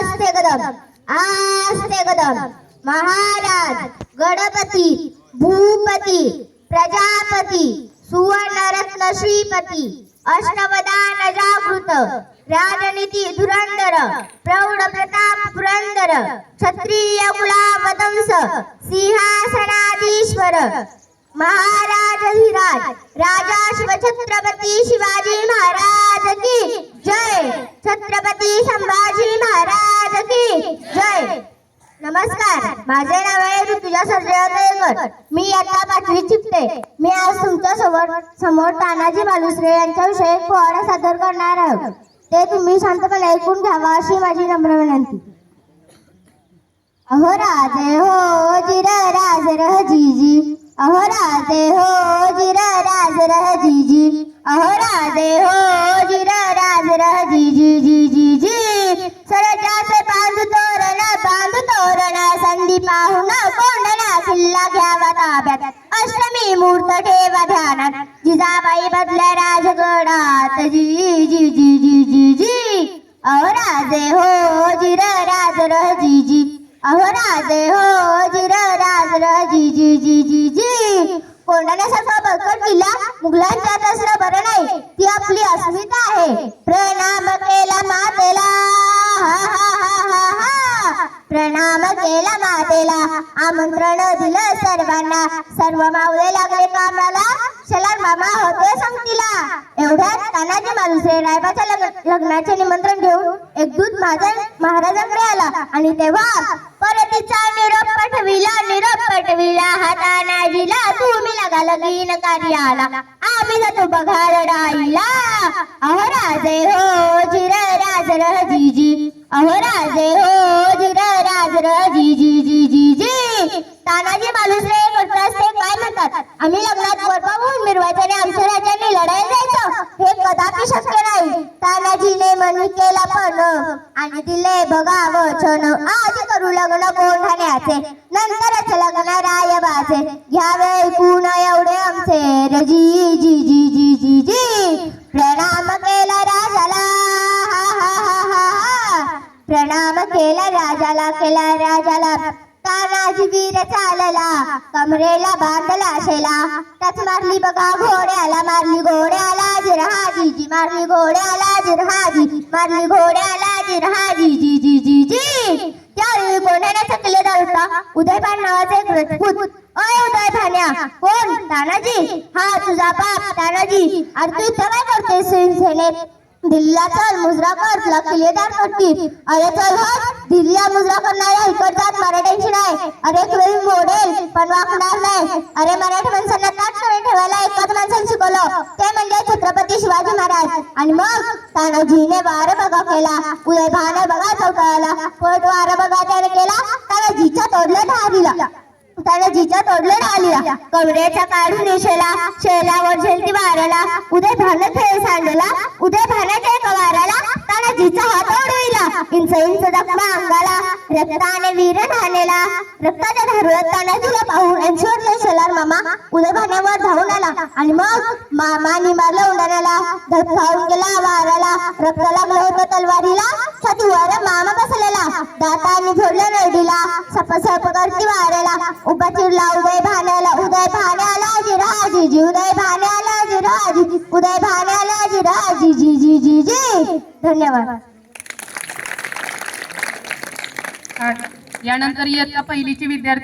आस्ते कदम आस्ते कदम. महाराज गणपती भूपती प्रजापती सुवर्ण रत्न श्रीपती अष्टवदान जागृत राजनीती धुरंधर प्रौढ प्रताप पुरंदर क्षत्रिय कुलावतंस सिंहासनाधीश्वर. महाराज धीराज राजा शिव छत्रपती शिवाजी महाराज. नमस्कार. माझे नाव आहे ऋतुजा सर्जय मी आता पाचवी शिकते. मी आज तुमच्यासमोर समोर तानाजी बालुसरे यांच्याविषयी एक सादर करणार आहोत ते तुम्ही शांतपणे ऐकून घ्यावा अशी माझी नम्र विनंती. अहो राजे हो जिर राज रह जीजी. अहो राजे हो जिर राज रह जीजी. अहो राजे हो पाहून कोंडला किल्ला घ्यावा ताब्यात अष्टमी मूर्त ठेवा ध्यानात जिजाबाई बदल्या राजगडात। जी जी जी जी जी जी। अहो राजे हो जिर राज रह जी जी। अहो राजे हो जिर राज रह जी जी जी जी जी। कोंडल्यासारखा बळकट किल्ला मुघलांच्या दसरा प्रणाम केला मातेला. आमंत्रण दिलं सर्वांना. सर्व मावळे लागले कामाला. शलार मामा होते संगतीला. एवढ्यात तानाजी मालुसरे रायबाच्या लग्नाचे निमंत्रण घेऊन एक दूत महाजन महाराजांकडे आला. आणि तेव्हा परतीचा निरोप पटविला निरोप पटविला. हा तानाजीला तुम्ही लागा लगीन कार्याला. आम्ही जातो बघा लढाईला अहो राजे हो जिर राज रह जी. अहो राजे हो जी जी जी जी जी. तानाजी मालुसरे करत असते काय म्हणतात? आम्ही लग्नात गरबा होऊन आमच्या राजाने लढायला जायचं. हे कदापि शक्य नाही. तानाजीने म्हणून केला पण आणि दिले बघा वचन आधी करू लग्न कोंढाण्याचे नंतरच लग्न रायबाचे. घ्यावे ऐकून एवढे आमचे. रजी जी जी जी तानाजी वीर चालला. कमरेला बांधला शेला. त्याच मारली बघा घोड्याला मारली घोड्याला जिरहाजी. जी मारली घोड्याला जिरहाजी. मारली घोड्याला जिरहाजी. जी जी जी जी. त्यावेळी कोणाने थकले होता उदयभान नावाचे एक रजपूत अय उदय भान्या कोण? तानाजी. हा तुझा बाप तानाजी. अरे तू इथं काय करतोय सेनेत दिल्लीला चल मुजरा कर तुला किल्लेदार करतील. अरे चल हो दिल्लीला मुजरा करणाऱ्या इकडच्यात मराठ्यांची नाही. अरे तुम्ही मोडेल पण वाकणार नाही. अरे मराठी माणसांना ताट सवय ठेवायला एकाच माणसाने शिकवलं. ते म्हणजे छत्रपती शिवाजी महाराज. आणि मग तानाजीने वार बघा केला. उदय भाने बघा चौकाला पट वार बघा त्याने केला. तानाजीच्या तोडलं ढालीला. त्याला जिच्या तोडलं ढालीला. कमरेच्या काढून निशेला. शेला वर झेलती वाराला उदय भान खेळ सांडला. उदय भानाच्या एका वाराला त्याला जिचा हात ओढविला इंच इंच जखमा अंगाला रक्ताने वीर ठाणेला रक्ताच्या धारुळात तानाजीला पाहून ऐंशीवरले शेलार मामा उदय भाण्यावर धावून आला. आणि मग मामानी मारलं उंडाण्याला धपकावून गेला वाराला रक्त लागलं होतं तलवारीला छातीवर मामा बसलेला. दाताने झोडलं नरडीला सप सप करती वाऱ्याला. उभा चिरला उदय भाण्याला उदय भाण्याला जिराजी जी उदय भाण्याला जिराजी उदय भाण्याला जिराजी जी जी जी जी. धन्यवाद. यानंतर इयत्ता पहिलीची विद्यार्थी